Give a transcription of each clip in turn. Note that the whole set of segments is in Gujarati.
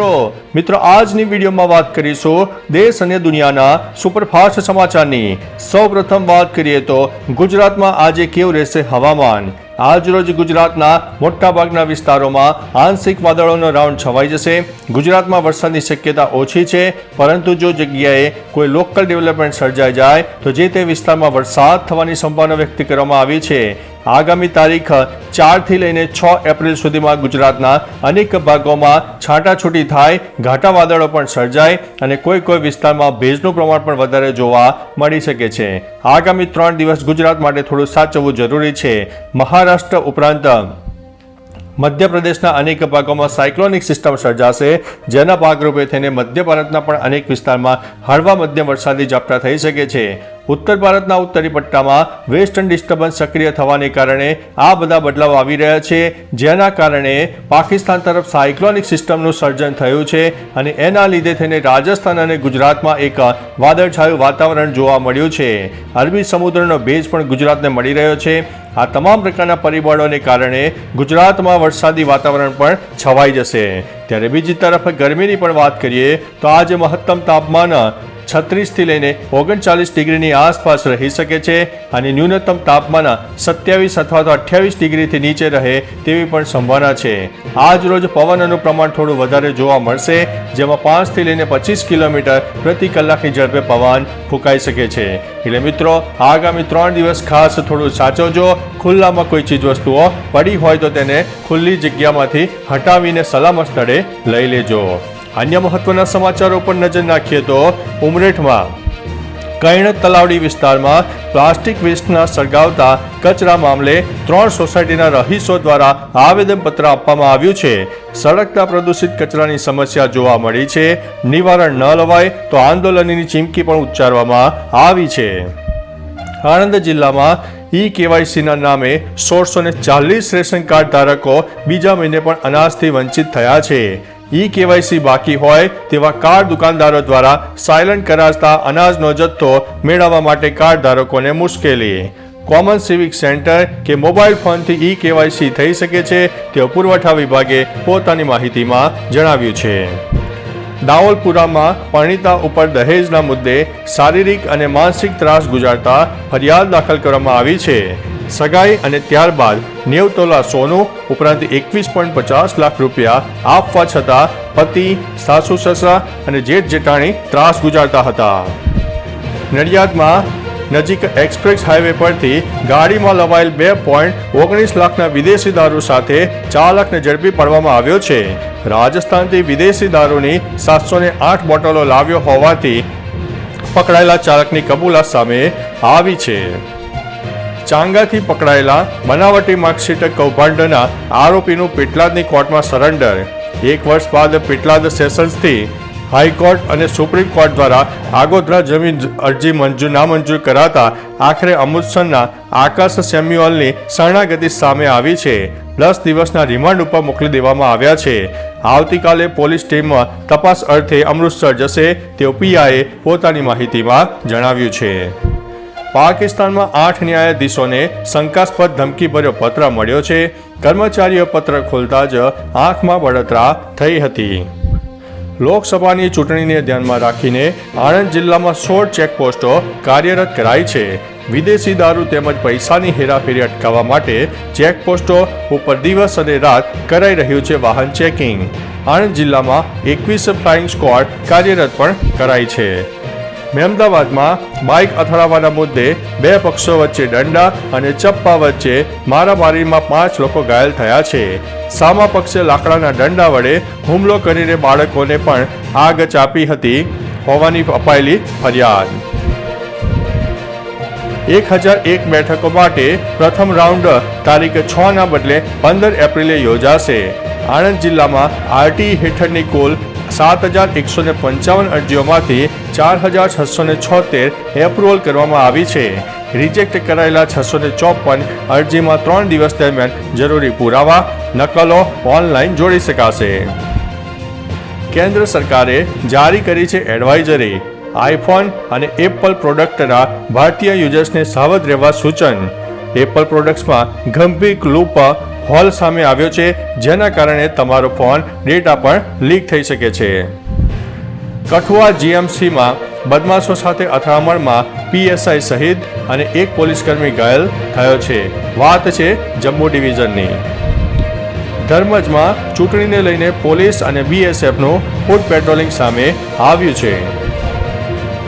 મિત્રો મિત્રો, આજની વિડીયોમાં વાત કરીશું દેશ અને દુનિયાના સુપરફાસ્ટ સમાચારની. સૌપ્રથમ વાત કરીએ તો ગુજરાતમાં આજે કેવું રહેશે હવામાન? આજરોજ ગુજરાતના મોટાભાગના વિસ્તારોમાં આંશિક વાદળોનો રાઉન્ડ છવાઈ જશે. ગુજરાતમાં વરસાદની શક્યતા ઓછી છે, પરંતુ જો જગ્યાએ કોઈ લોકલ ડેવલપમેન્ટ સર્જાઈ જાય, તો જે તે વિસ્તારમાં વરસાદ થવાની સંભાવના વ્યક્ત કરવામાં આવી છે. આગામી તારીખ ચારથી લઈને છ એપ્રિલ સુધીમાં ગુજરાતના અનેક ભાગોમાં છાંટાછૂટી થાય ઘાટા વાદળો પણ સર્જાય અને કોઈ કોઈ વિસ્તારમાં ભેજનું પ્રમાણ પણ વધારે જોવા મળી શકે છે. આગામી ત્રણ દિવસ ગુજરાત માટે થોડું સાચવવું જરૂરી છે. મહારાષ્ટ્ર ઉપરાંત મધ્યપ્રદેશના અનેક ભાગોમાં સાયક્લોનિક સિસ્ટમ સર્જાશે, જેના ભાગરૂપે થઈને મધ્ય ભારતના પણ અનેક વિસ્તારમાં હળવા મધ્યમ વરસાદી ઝાપટા થઈ શકે છે. ઉત્તર ભારતના ઉત્તરી પટ્ટામાં વેસ્ટર્ન ડિસ્ટર્બન્સ સક્રિય થવાને કારણે આ બધા બદલાવ આવી રહ્યા છે, જેના કારણે પાકિસ્તાન તરફ સાયક્લોનિક સિસ્ટમનું સર્જન થયું છે અને એના લીધે થઈને રાજસ્થાન અને ગુજરાતમાં એક વાદળછાયું વાતાવરણ જોવા મળ્યું છે. અરબી સમુદ્રનો ભેજ પણ ગુજરાતને મળી રહ્યો છે. આ તમામ પ્રકારના પરિબળોને કારણે ગુજરાતમાં વરસાદી વાતાવરણ પણ છવાઈ જશે. ત્યારે બીજી તરફ ગરમીની પણ વાત કરીએ, તો આજે મહત્તમ તાપમાન છત્રીસથી લઈને ઓગણચાલીસ ડિગ્રીની આસપાસ રહી શકે છે અને ન્યૂનતમ તાપમાન સત્યાવીસ અથવા તો અઠ્યાવીસ ડિગ્રીથી નીચે રહે તેવી પણ સંભાવના છે. આજ રોજ પવનનું પ્રમાણ થોડું વધારે જોવા મળશે, જેમાં પાંચથી લઈને પચીસ કિલોમીટર પ્રતિ કલાકની ઝડપે પવન ફૂંકાઈ શકે છે. એટલે મિત્રો, આગામી ત્રણ દિવસ ખાસ થોડું સાચવજો. ખુલ્લામાં કોઈ ચીજ વસ્તુઓ પડી હોય તો તેને ખુલ્લી જગ્યામાંથી હટાવીને સલામત સ્થળે લઈ લેજો. અન્ય મહત્વના સમાચારો પર નજર નાખીએ તો ઉમરેઠમાં કૈણ તલાવડી વિસ્તારમાં પ્લાસ્ટિક વેસ્ટના સળગાવતા કચરા મામલે ત્રણ સોસાયટીના રહીશો દ્વારા આવેદનપત્ર આપવામાં આવ્યું છે. સળગતા પ્રદૂષિત કચરાની સમસ્યા જોવા મળી છે. નિવારણ ન લવાય તો આંદોલનની ચીમકી પણ ઉચ્ચારવામાં આવી છે. આણંદ જિલ્લામાં ઈ કેવાયસીના નામે સોળસો ને ચાલીસ રેશન કાર્ડ ધારકો બીજા મહિને પણ અનાજથી વંચિત થયા છે. ઈ કેવાયસી બાકી હોય તેવા કાર્ડ દુકાનદારો દ્વારા સાયલન્ટ કરાતા અનાજનો જથ્થો મેળવવા માટે કાર્ડ ધારકોને મુશ્કેલી. કોમન સિવિક સેન્ટર કે મોબાઈલ ફોનથી ઈ કેવાયસી થઈ શકે છે તેવું પુરવઠા વિભાગે પોતાની માહિતીમાં જણાવ્યું છે. દાવલપુરામાં પરણિતા ઉપર દહેજના મુદ્દે શારીરિક અને માનસિક ત્રાસ ગુજારતા ફરિયાદ દાખલ કરવામાં આવી છે. સગાઈ અને ત્યારબાદ નેવ તોલા સોનું ઉપરાંત એકવીસ પોઈન્ટ પચાસ લાખ રૂપિયા આપવા છતાં પતિ, સાસુ, સસરા અને જેઠ જેઠાણી ત્રાસ ગુજારતા હતા. નડિયાદમાં નજીક એક્સપ્રેસ હાઈવે પરથી ગાડીમાં લવાયેલ બે પોઈન્ટ ઓગણીસ લાખના વિદેશી દારૂ સાથે ચાલકને ઝડપી પાડવામાં આવ્યો છે. રાજસ્થાનથી વિદેશી દારૂની સાતસો ને આઠ બોટલો લાવ્યો હોવાથી પકડાયેલા ચાલકની કબૂલાત સામે આવી છે. ચાંગાથી પકડાયેલા બનાવટી માર્કશીટ કૌભાંડના આરોપીનું પેટલાદની કોર્ટમાં સરેન્ડર. એક વર્ષ બાદ પેટલાદ સેશન્સથી હાઈકોર્ટ અને સુપ્રીમ કોર્ટ દ્વારા આગોતરા જમીન અરજી મંજૂર નામંજૂર કરાતા આખરે અમૃતસરના આકાશ સેમ્યુઅલની શરણાગતિ સામે આવી છે. દસ દિવસના રિમાન્ડ ઉપર મોકલી દેવામાં આવ્યા છે. આવતીકાલે પોલીસ ટીમ તપાસ અર્થે અમૃતસર જશે તેવું પીઆઈએ પોતાની માહિતીમાં જણાવ્યું છે. પાકિસ્તાનમાં આઠ ન્યાયાધીશોને શંકાસ્પદ ધમકીભર્યો પત્ર મળ્યો છે. કર્મચારીઓ પત્ર ખોલતા જ આંખમાં બળતરા થઈ હતી. લોકસભાની ચૂંટણીને ધ્યાનમાં રાખીને આણંદ જિલ્લામાં સોળ ચેકપોસ્ટો કાર્યરત કરાઈ છે. વિદેશી દારૂ તેમજ પૈસાની હેરાફેરી અટકાવવા માટે ચેકપોસ્ટો ઉપર દિવસ અને રાત કરાઈ રહ્યું છે વાહન ચેકિંગ. આણંદ જિલ્લામાં એકવીસ ફ્લાઇંગ સ્ક્વોડ કાર્યરત પણ કરાઈ છે. મહેમદાવાદમાં બાઇક અથડાવાના મુદ્દે બે પક્ષો વચ્ચે દંડા અને ચપ્પા વચ્ચે મારામારીમાં પાંચ લોકો ઘાયલ થયા છે. સામા પક્ષે લાકડાના દંડા વડે હુમલો કરીને બાળકોને પણ આગ ચાપી હતી. હોવાની અપાયેલી ફરિયાદ. એક હજાર એક બેઠકો માટે પ્રથમ રાઉન્ડ તારીખ છ ના બદલે પંદર એપ્રિલે યોજાશે. આણંદ જિલ્લામાં આરટી હેઠળની કુલ સાત હજાર એકસો ને પંચાવન અરજીઓમાંથી ચાર હજાર છસો ને છોતેર એપ્રુવલ કરવામાં આવી છે. રિજેક્ટ કરાયેલા છસો ને ચોપન અરજીમાં ત્રણ દિવસ દરમિયાન જરૂરી પુરાવા, નકલો ઓનલાઈન જોડી શકાશે. કેન્દ્ર સરકારે જારી કરી છે એડવાઇઝરી. આઈફોન અને એપલ પ્રોડક્ટના ભારતીય યુઝર્સને સાવધ રહેવા સૂચન. એપલ પ્રોડક્ટ્સમાં ગંભીર લૂપ હોલ સામે આવ્યો છે, જેના કારણે તમારો ફોન, ડેટા પણ લીક થઈ શકે છે. કઠુઆ જીએમસીમાં બદમાશો સાથે અથડામણમાં પીએસઆઈ સહિત અને એક પોલીસકર્મી ઘાયલ થયો છે. વાત છે જમ્મુ ડિવિઝનની. ધર્મજમાં ચૂંટણીને લઈને પોલીસ અને બીએસએફનું ફૂડ પેટ્રોલિંગ સામે આવ્યું છે.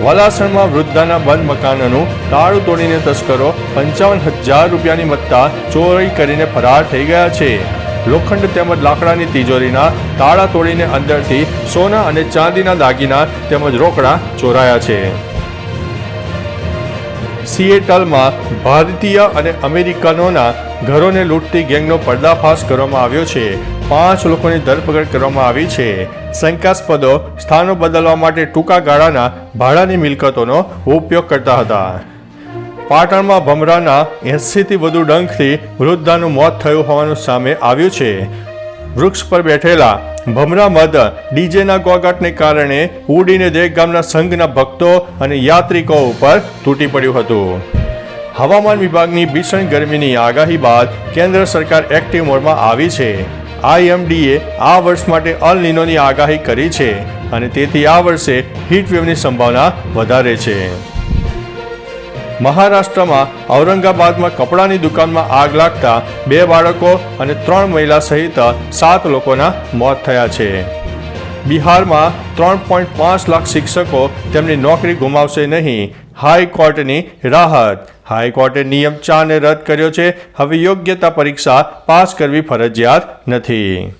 વલાસણમાં વૃદ્ધાના બંધ મકાનનું તાળું તોડીને તસ્કરો પંચાવન હજાર રૂપિયાની મત્તા ચોરી કરીને ફરાર થઈ ગયા છે. લોખંડ તેમજ લાકડાની તિજોરીના તાળા તોડીને અંદરથી સોના અને ચાંદીના દાગીના તેમજ રોકડા ચોરાયા છે. સિએટલમાં ભારતીય અને અમેરિકનોના ઘરોને લૂંટતી ગેંગનો પર્દાફાશ કરવામાં આવ્યો છે. પાંચ લોકોની ધરપકડ કરવામાં આવી છે. શંકાસ્પદો સ્થાનો બદલવા માટે ટૂંકા ગાળાના ભાડાની મિલકતોનો ઉપયોગ કરતા હતા. પાટણમાં ભમરાના એંસીથી વધુ ડંખથી વૃદ્ધાનું મોત થયું હોવાનું સામે આવ્યું છે. વૃક્ષ પર બેઠેલા ભમરા મદ ડીજેના ગોગાટને કારણે ઉડીને દેખ ગામના સંઘના ભક્તો અને યાત્રિકો ઉપર તૂટી પડ્યું હતું. હવામાન વિભાગની ભીષણ ગરમીની આગાહી બાદ કેન્દ્ર સરકાર એક્ટિવ મોડમાં આવી છે. આઈએમડીએ આ વર્ષ માટે અલ નીનોની આગાહી કરી છે અને તેથી આ વર્ષે હીટવેવની સંભાવના વધારે છે. મહારાષ્ટ્રમાં ઔરંગાબાદમાં કપડાની દુકાનમાં આગ લાગતા બે બાળકો અને ત્રણ મહિલા સહિત સાત લોકોના મોત થયા છે. બિહારમાં ત્રણ પોઈન્ટ પાંચ લાખ શિક્ષકો તેમની નોકરી ગુમાવશે નહીં. હાઈકોર્ટની રાહત. હાઈકોર્ટે નિયમ ચારને રદ કર્યો છે. હવે યોગ્યતા પરીક્ષા પાસ કરવી ફરજિયાત નથી.